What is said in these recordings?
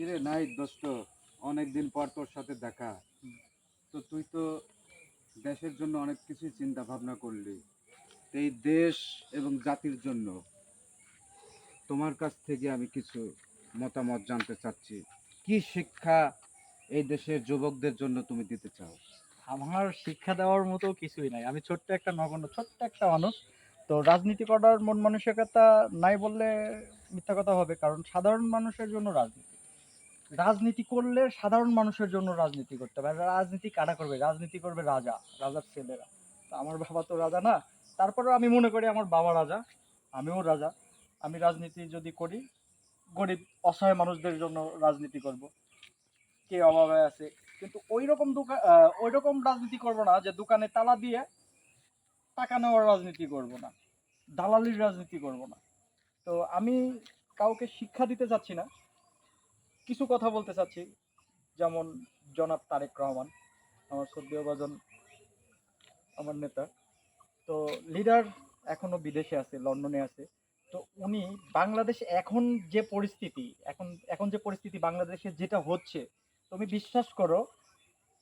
কিরে নাই দোস্ত অনেকদিন পর তোর সাথে দেখা। তো তুই তো দেশের জন্য অনেক কিছুই চিন্তা ভাবনা করলি এই দেশ এবং জাতির জন্য তোমার কাছ থেকে আমি কিছু মতামত জানতে চাচ্ছি। কি শিক্ষা এই দেশের যুবকদের জন্য তুমি দিতে চাও? আমার শিক্ষা দেওয়ার মতো কিছুই নাই। আমি ছোট্ট একটা নগণ্য ছোট্ট একটা মানুষ। তো রাজনীতি করার মন মানসিকতা নাই বললে মিথ্যা কথা হবে কারণ সাধারণ মানুষের জন্য রাজনীতি। রাজনীতি করলে সাধারণ মানুষের জন্য রাজনীতি করতে হবে। রাজনীতি কারা করবে? রাজনীতি করবে রাজা, রাজার ছেলেরা। তো আমার বাবা তো রাজা না। তারপরেও আমি মনে করি আমার বাবা রাজা, আমিও রাজা। আমি রাজনীতি যদি করি, গরিব, অসহায় মানুষদের জন্য রাজনীতি করব। কে অভাবে আছে। কিন্তু ওই রকম দোকান ওই রকম রাজনীতি করব না যে দোকানে তালা দিয়ে টাকা নেওয়ার রাজনীতি করব না। দালালির রাজনীতি করব না। তো আমি কাউকে শিক্ষা দিতে চাচ্ছি না। কিছু কথা বলতে চাচ্ছি। যেমন জনাব তারেক রহমান, আমার সদ্যীয় ভজন, আমার নেতা। তো লিডার এখনও বিদেশে আছে, লন্ডনে আছে। তো উনি বাংলাদেশে এখন যে পরিস্থিতি, এখন এখন যে পরিস্থিতি বাংলাদেশে যেটা হচ্ছে, তুমি বিশ্বাস করো,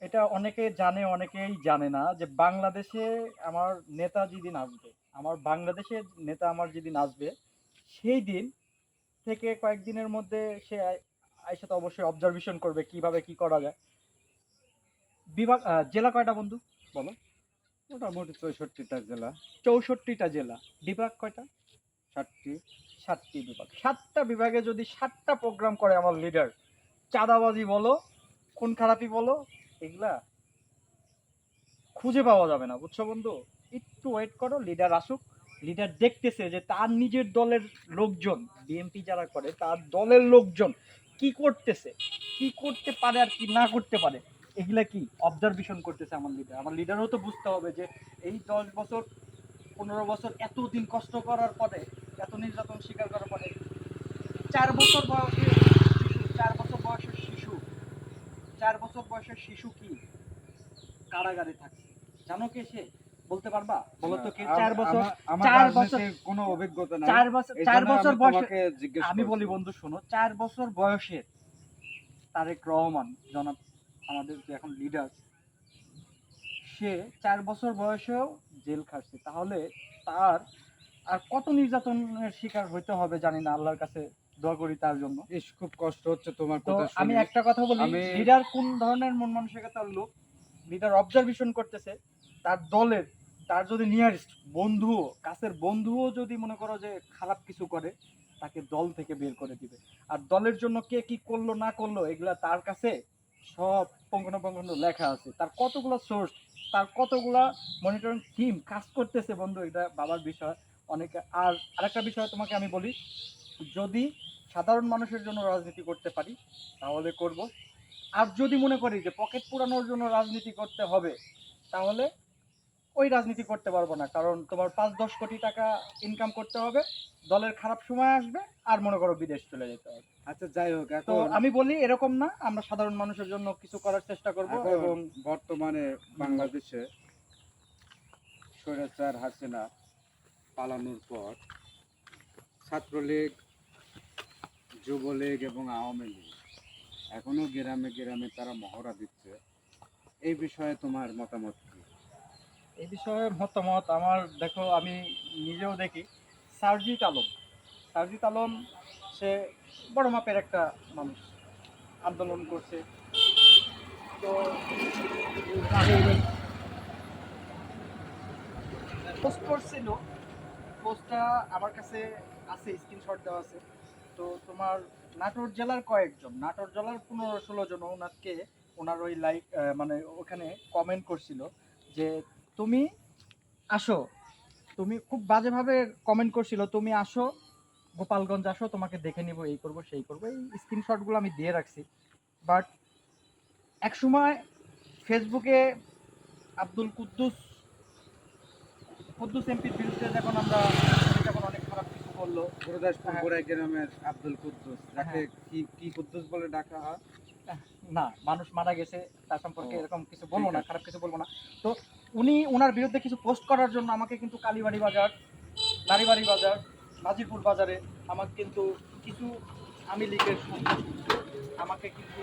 এটা অনেকে জানে, অনেকেই জানে না যে বাংলাদেশে আমার নেতা যেদিন আসবে, আমার বাংলাদেশের নেতা আমার যেদিন আসবে, সেই দিন থেকে কয়েকদিনের মধ্যে সে আইসা তো অবশ্যই অবজারভেশন করবে কীভাবে কি করা যায়। বিভাগ জেলা কয়টা বন্ধু? বলো। মোটামুটি চৌষট্টিটা জেলা। চৌষট্টিটা জেলা। বিভাগ কয়টা? ষাটটি। সাতটি বিভাগ। সাতটা বিভাগে যদি সাতটা প্রোগ্রাম করে আমার লিডার চাঁদাবাজি বলো খুন খারাপি বলো এগুলা খুঁজে পাওয়া যাবে না। বুঝছ বন্ধু? একটু ওয়েট করো লিডার আসুক। লিডার দেখতেছে যে তার নিজের দলের লোকজন বিএনপি যারা করে তার দলের লোকজন কি করতেছে, কি করতে পারে আর কি না করতে পারে, এগুলা কি অবজারভেশন করতেছে আমার লিডার আমার লিডারও তো বুঝতে হবে যে এই দশ বছর, পনেরো বছর এতদিন কষ্ট করার পরে, এত নির্যাতন স্বীকার করার পরে, চার বছর বয়সে শিশু, চার বছর বয়সের শিশু, চার বছর বয়সের শিশু কি? কারাগারে থাকছে। জানো কে সে? বলতে পারবা? বলো তো কে? চার বছর চার বছর- কোনো অভিজ্ঞতা নাই। চার বছর চার বছর বয়সে আমি বলি বন্ধু শোনো চার বছর বয়সের তারেক রহমান জনাব আমাদের যে এখন লিডার সে চার বছর বয়সেও জেল খাটছে। তাহলে তার আর কত নির্যাতনের শিকার হইতে হবে জানি না আল্লাহর কাছে দোয়া করি তার জন্য। খুব কষ্ট হচ্ছে তোমার কথা আমি একটা কথা বলি লিডার কোন ধরনের মন মানসিকতার লোক? লিডার অবজারভেশন করতেছে তার দলের তার যদি নিয়ারেস্ট বন্ধুও, কাছের বন্ধুও যদি মনে করো যে খারাপ কিছু করে, তাকে দল থেকে বের করে দিবে। আর দলের জন্য কে কি করল, না করল, এগুলা তার কাছে সব পঙ্গন লেখা আছে। তার কতগুলো সোর্স তার কতগুলা মনিটরিং টিম কাজ করতেছে বন্ধু, এটা বাবার বিষয়। অনেকে, আর আরেকটা বিষয় তোমাকে আমি বলি, যদি সাধারণ মানুষের জন্য রাজনীতি করতে পারি, তাহলে করব। আর যদি মনে করি যে পকেট পুরানোর জন্য রাজনীতি করতে হবে, তাহলে ওই রাজনীতি করতে পারব না কারণ তোমার পাঁচ দশ কোটি টাকা ইনকাম করতে হবে দলের খারাপ সময় আসবে আর মনে করো বিদেশ চলে যেতে হবে। আচ্ছা যাই হোক তো আমি বলি এরকম না আমরা সাধারণ মানুষের জন্য কিছু করার চেষ্টা করব এবং বর্তমানে বাংলাদেশে স্বৈরাচার হাসিনা পালানোর পর ছাত্রলীগ যুবলীগ এবং আওয়ামী লীগ এখনও গ্রামে গ্রামে তারা মহড়া দিচ্ছে। এই বিষয়ে তোমার মতামত কি? এই বিষয়ে মতামত আমার, দেখো, আমি নিজেও দেখি। সার্জিত আলম। সার্জিত আলম, সে বড় মাপের একটা মানুষ। আন্দোলন করছে। তো পোস্ট করছিল। পোস্টটা আমার কাছে আছে, স্ক্রিনশট দেওয়া আছে। তো তোমার নাটোর জেলার কয়েকজন, নাটোর জেলার পনেরো ষোলো জন ওনাকে ওনার ওই লাইক মানে ওখানে কমেন্ট করছিল যে তুমি আসো। তুমি খুব বাজেভাবে কমেন্ট করছিল, তুমি আসো, গোপালগঞ্জ আসো, তোমাকে দেখে নিব, এই করব, সেই করব। এই স্ক্রিনশটগুলো আমি দিয়ে রাখছি। বাট এক সময় ফেসবুকে আব্দুল কুদ্দুস কুদ্দুস এমপির বিরুদ্ধে যখন আমরা, যখন অনেক করল গুরুদাসপুর হ্যাঁ। গোড়াই গ্রামের আব্দুল কুদ্দুস যাকে হ্যাঁ। কি কি কুদ্দুস বলে ডাকা হয়? না মানুষ মারা গেছে তার সম্পর্কে এরকম কিছু বলব না খারাপ কিছু বলব না। তো উনি ওনার বিরুদ্ধে কিছু পোস্ট করার জন্য আমাকে কিন্তু কালীবাড়ি বাজার নারীবাড়ি বাজার নাজিরপুর বাজারে আমাকে কিন্তু কিছু আমি লীগের আমাকে কিন্তু